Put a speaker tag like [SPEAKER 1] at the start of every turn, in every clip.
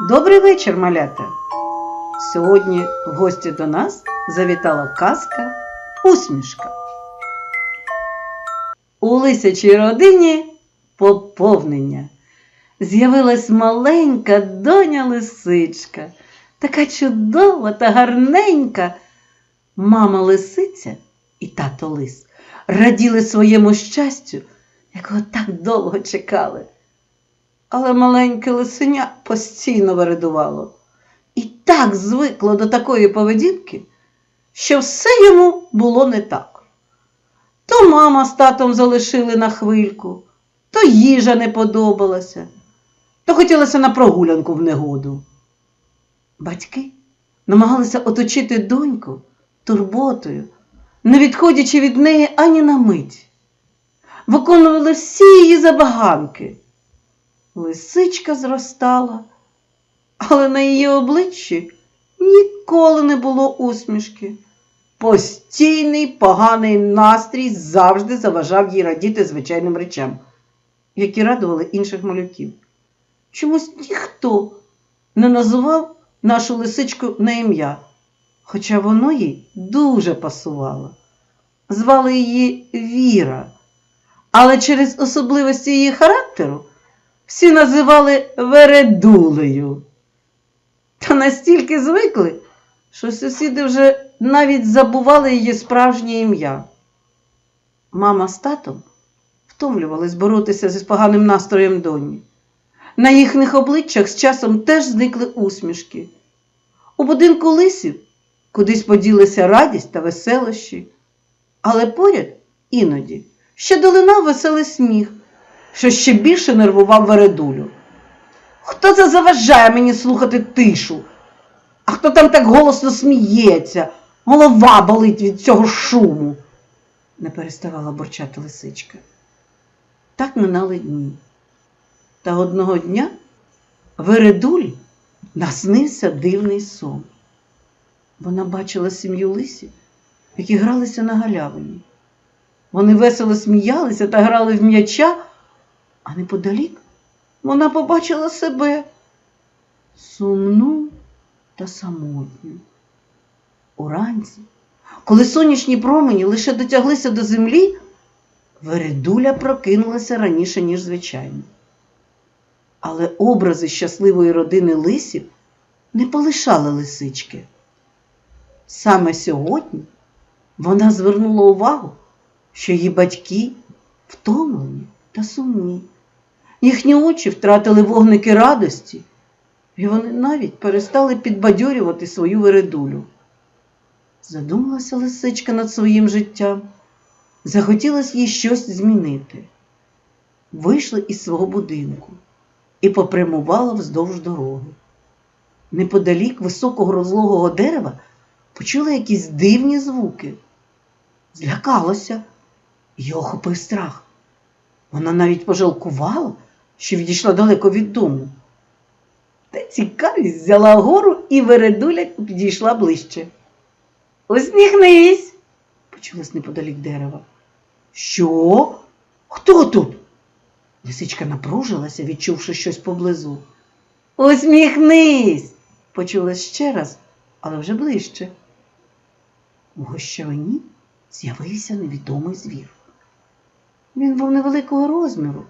[SPEAKER 1] Добрий вечір, малята! Сьогодні в гості до нас завітала казка Усмішка. У лисячій родині поповнення. З'явилась маленька доня лисичка, така чудова та гарненька. Мама лисиця і тато лис раділи своєму щастю, якого так довго чекали. Але маленьке лисеня постійно вередувало і так звикло до такої поведінки, що все йому було не так. То мама з татом залишили на хвильку, то їжа не подобалася, то хотілося на прогулянку в негоду. Батьки намагалися оточити доньку турботою, не відходячи від неї ані на мить. Виконували всі її забаганки. Лисичка зростала, але на її обличчі ніколи не було усмішки. Постійний поганий настрій завжди заважав їй радіти звичайним речам, які радували інших малюків. Чомусь ніхто не називав нашу лисичку на ім'я, хоча воно їй дуже пасувало. Звали її Віра, але через особливості її характеру всі називали Вередулею. Та настільки звикли, що сусіди вже навіть забували її справжнє ім'я. Мама з татом втомлювались боротися зі поганим настроєм доні. На їхніх обличчях з часом теж зникли усмішки. У будинку лисів кудись поділися радість та веселощі, але поряд іноді ще долинав веселий сміх, що ще більше нервував Вередулю. Хто це заважає мені слухати тишу? А хто там так голосно сміється? Голова болить від цього шуму, не переставала бурчати лисичка. Так минали дні. Та одного дня Вередулі наснився дивний сон. Вона бачила сім'ю лисів, які гралися на галявині. Вони весело сміялися та грали в м'яча, а неподалік вона побачила себе сумну та самотню. Уранці, коли сонячні промені лише дотяглися до землі, Вередуля прокинулася раніше, ніж звичайно. Але образи щасливої родини лисів не полишали лисички. Саме сьогодні вона звернула увагу, що її батьки втомлені та сумні. Їхні очі втратили вогники радості, і вони навіть перестали підбадьорювати свою вередулю. Задумалася лисичка над своїм життям, захотілося їй щось змінити. Вийшла із свого будинку і попрямувала вздовж дороги. Неподалік високого розлогого дерева почула якісь дивні звуки. Злякалася, її охопив страх. Вона навіть пожалкувала, що відійшла далеко від дому. Та цікавість взяла гору і вередуля підійшла ближче. Усміхнись, почулось неподалік дерева. Що? Хто тут? Лисичка напружилася, відчувши щось поблизу. Усміхнись, почулось ще раз, але вже ближче. У гощавині з'явився невідомий звір. Він був невеликого розміру,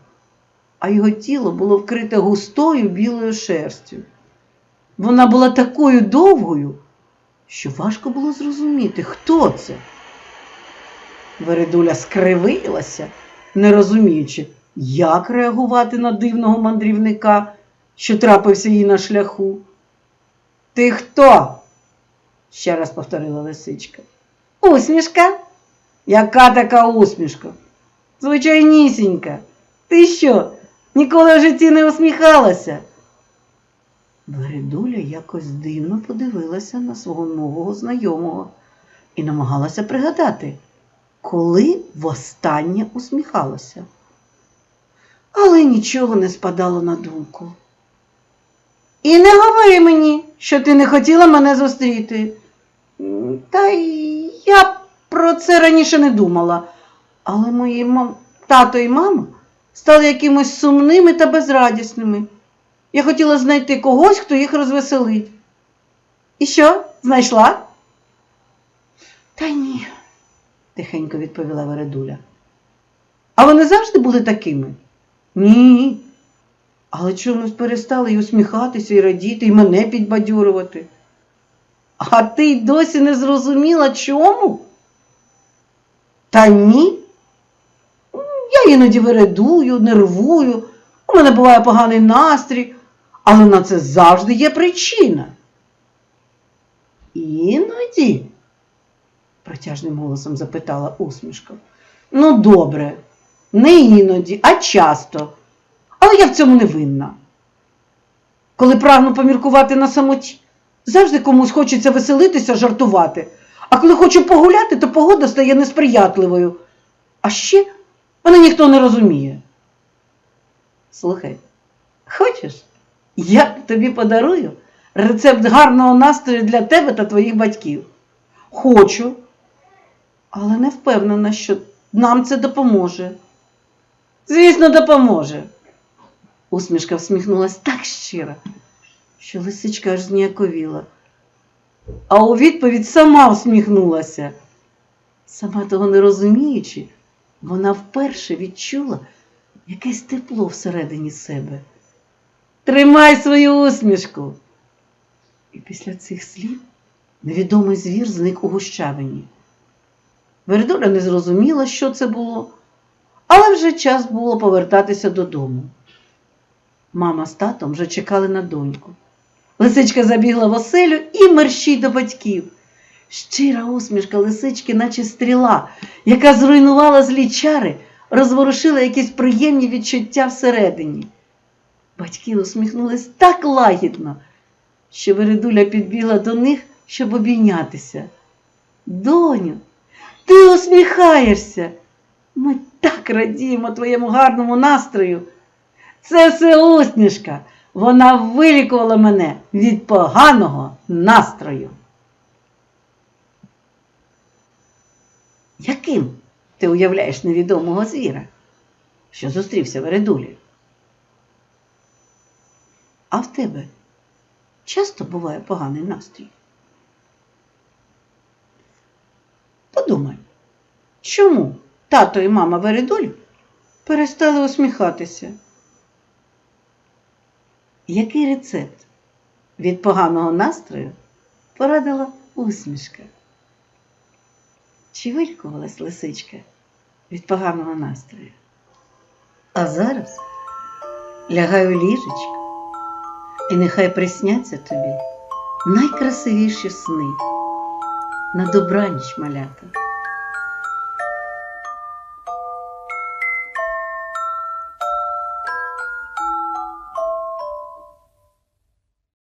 [SPEAKER 1] а його тіло було вкрите густою білою шерстю. Вона була такою довгою, що важко було зрозуміти, хто це. Вередуля скривилася, не розуміючи, як реагувати на дивного мандрівника, що трапився їй на шляху. Ти хто? ще раз повторила лисичка. Усмішка? Яка така усмішка? Звичайнісінька. Ти що, ніколи в житті не усміхалася? Вередуля якось дивно подивилася на свого нового знайомого і намагалася пригадати, коли востаннє усміхалася. Але нічого не спадало на думку. І не говори мені, що ти не хотіла мене зустріти. Та я про це раніше не думала. Але мої мам... тато і мама стали якимось сумними та безрадісними. Я хотіла знайти когось, хто їх розвеселить. І що, знайшла? Та ні, тихенько відповіла Вередуля. А вони завжди були такими? Ні. Але чомусь перестали й усміхатися, і радіти, і мене підбадьорювати. А ти й досі не зрозуміла чому? Та ні. Іноді вередую, нервую, у мене буває поганий настрій, але на це завжди є причина. Іноді, протяжним голосом запитала усмішка. Ну, добре, не іноді, а часто. Але я в цьому не винна. Коли прагну поміркувати на самоті, завжди комусь хочеться веселитися, жартувати. А коли хочу погуляти, то погода стає несприятливою. А ще мене ніхто не розуміє. Слухай, хочеш, я тобі подарую рецепт гарного настрою для тебе та твоїх батьків. Хочу, але не впевнена, що нам це допоможе. Звісно, допоможе. Усмішка всміхнулась так щиро, що лисичка аж зніяковіла. А у відповідь сама усміхнулася. Сама того не розуміючи, вона вперше відчула якесь тепло всередині себе. Тримай свою усмішку. І після цих слів невідомий звір зник у гущавині. Вердуля не зрозуміла, що це було, але вже час було повертатися додому. Мама з татом вже чекали на доньку. Лисичка забігла в оселю і мерщій до батьків. Щира усмішка лисички, наче стріла, яка зруйнувала злі чари, розворушила якісь приємні відчуття всередині. Батьки усміхнулись так лагідно, що Вередуля підбігла до них, щоб обійнятися. Доню, ти усміхаєшся. Ми так радіємо твоєму гарному настрою. Це все усмішка. Вона вилікувала мене від поганого настрою. Яким ти уявляєш невідомого звіра, що зустрівся в Ередулі? А в тебе часто буває поганий настрій? Подумай, чому тато і мама Вередуль перестали усміхатися? Який рецепт від поганого настрою порадила усмішка? Чи вилікувалась лисичка від поганого настрою? А зараз лягай у ліжечко, і нехай присняться тобі найкрасивіші сни на добраніч малята.